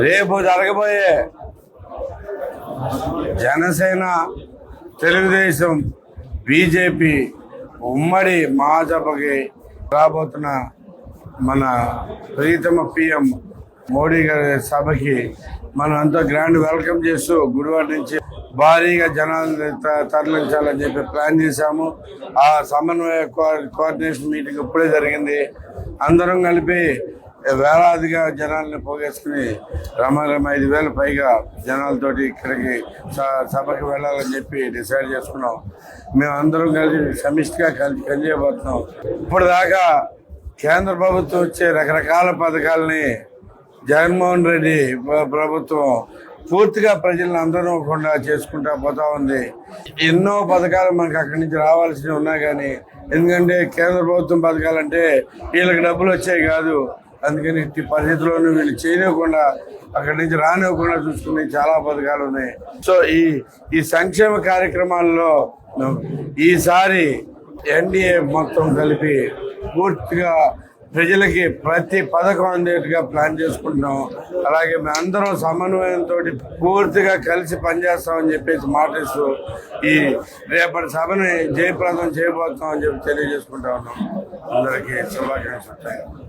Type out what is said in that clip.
రేపు జరగబోయే జనసేన తెలుగుదేశం బీజేపీ ఉమ్మడి మహాసభకి రాబోతున్న మన ప్రీతమ పిఎం మోడీ గారి సభకి మనం అంతా గ్రాండ్ వెల్కమ్ చేస్తూ గుడివాడ నుంచి భారీగా జనాలు త- తరలించాలని చెప్పి ప్లాన్ చేశాము. ఆ సమన్వయ కో- కోఆర్డినేషన్ మీటింగ్ ఇప్పుడే జరిగింది. అందరం కలిపి వేలాదిగా జనాల్ని పోగేసుకుని రమారమ ఐదు వేల పైగా జనాలతోటి ఇక్కడికి స- సభకి వెళ్ళాలని చెప్పి డిసైడ్ చేసుకున్నాం. మేము అందరం కలిసి సమిష్టిగా కలిసి పనిచేయబోతున్నాం. ఇప్పటిదాకా కేంద్ర ప్రభుత్వం వచ్చే రకరకాల పథకాలని జగన్మోహన్ రెడ్డి ప్రభుత్వం పూర్తిగా ప్రజలను అందరూకుండా చేసుకుంటా పోతా ఉంది. ఎన్నో పథకాలు మనకు అక్కడి నుంచి రావాల్సినవి ఉన్నాయి కానీ ఎందుకంటే కేంద్ర ప్రభుత్వం పథకాలంటే వీళ్ళకి డబ్బులు వచ్చాయి కాదు. అందుకని ఇట్టి పరిస్థితుల్లోనూ వీళ్ళు చేయనివ్వకుండా అక్కడి నుంచి రానివ్వకుండా చూసుకునే చాలా పథకాలు ఉన్నాయి. సో ఈ ఈ సంక్షేమ కార్యక్రమాల్లో ఈసారి ఎన్డీఏ మొత్తం కలిపి పూర్తిగా ప్రజలకి ప్రతి పథకం అందేట్టుగా ప్లాన్ చేసుకుంటున్నాం. అలాగే మేము అందరం సమన్వయంతో పూర్తిగా కలిసి పనిచేస్తామని చెప్పేసి మాటిస్తూ ఈ రేపటి సభని జయప్రదం చేయబోతున్నాం అని చెప్పి తెలియజేసుకుంటా ఉన్నాం. అందరికీ శుభాకాంక్షలు.